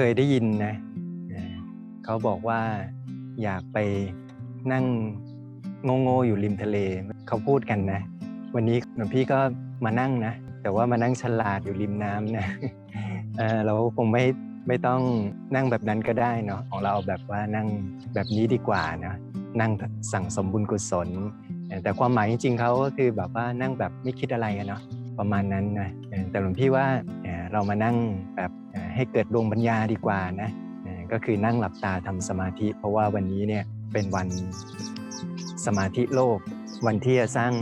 เคยได้ยินนะเขาบอกว่าอยากไปนั่งโง่ๆอยู่ริมทะเลเขาพูดกันนะ วันนี้หลวงพี่ก็มานั่งนะ แต่ว่ามานั่งฉลาดอยู่ริมน้ำนะเราคงไม่ไม่ต้องนั่งแบบนั้นก็ได้เนาะของเราแบบว่านั่งแบบนี้ดีกว่านะนั่งสั่งสมบุญกุศล แต่ความหมายจริงๆเขาก็คือแบบว่านั่งแบบไม่คิดอะไรเนาะประมาณนั้นนะแต่หลวงพี่ว่า เรามานั่งแบบให้เกิดดวงปัญญาดีกว่านะก็คือนั่งหลับตาทำสมาธิ เพราะว่าวันนี้เนี่ยเป็นวันสมาธิโลก วันที่จะสร้าง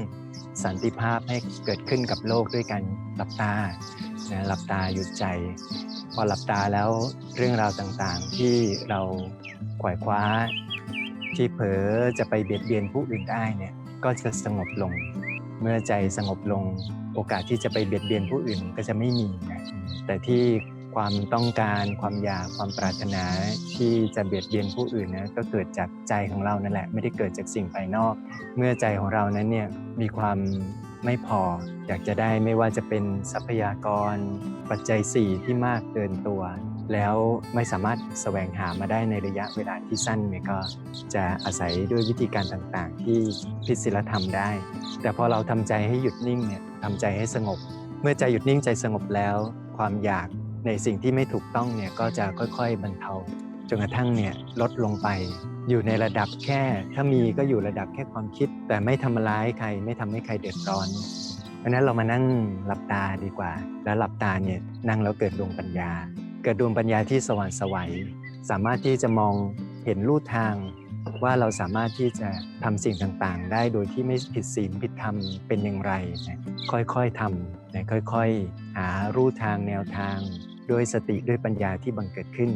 สันติภาพให้เกิดขึ้นกับโลกด้วยกันหลับตานะหลับตาหยุดใจ พอหลับตาแล้วเรื่องราวต่างๆ ที่เราขวายคว้า ที่เผลอจะไปเบียดเบียนผู้อื่นได้เนี่ยก็จะสงบลง เมื่อใจสงบลงโอกาสที่จะไปเบียดเบียนผู้อื่นก็จะไม่มีนะแต่ที่ความต้องการความอยากความปรารถนาที่จะเบียดเบียนผู้อื่นนะก็เกิดจากใจของเรานั่นแหละ ไม่ได้เกิดจากสิ่งภายนอก เมื่อใจของเรานั้นเนี่ยมีความ ไม่พอ อยากจะได้ไม่ว่าจะเป็นทรัพยากร ปัจจัย4ที่มากเกินตัว แล้วไม่สามารถแสวงหามาได้ในระยะเวลาที่สั้นเนี่ยก็จะอาศัยด้วยวิธีการต่างๆ ที่ผิศีลธรรมได้ แต่พอเราทำใจให้หยุดนิ่งเนี่ยทำใจให้สงบ เมื่อใจหยุดนิ่งใจสงบแล้ว ความอยากในสิ่งที่ไม่ถูกต้องเนี่ยก็จะค่อย ๆ บรรเทา จนกระทั่งเนี่ยลดลงไป อยู่ในระดับแค่ ถ้ามีก็อยู่ระดับแค่ความคิด แต่ไม่ทำร้ายใคร ไม่ทำให้ใครเดือดร้อน เพราะนั้นเรามานั่งหลับตาดีกว่า แล้วหลับตาเนี่ยนั่งแล้วเกิดดวงปัญญา เกิดดวงปัญญาที่สว่างไสวัยสามารถที่จะมองเห็นรูทางว่าเราสามารถที่จะทำสิ่งต่างๆ ได้โดยที่ไม่ผิดศีลผิดธรรมเป็นอย่างไรนะค่อยๆทำนะค่อยๆ หารูทางแนวทาง ด้วยสติด้วยปัญญาที่บังเกิดขึ้น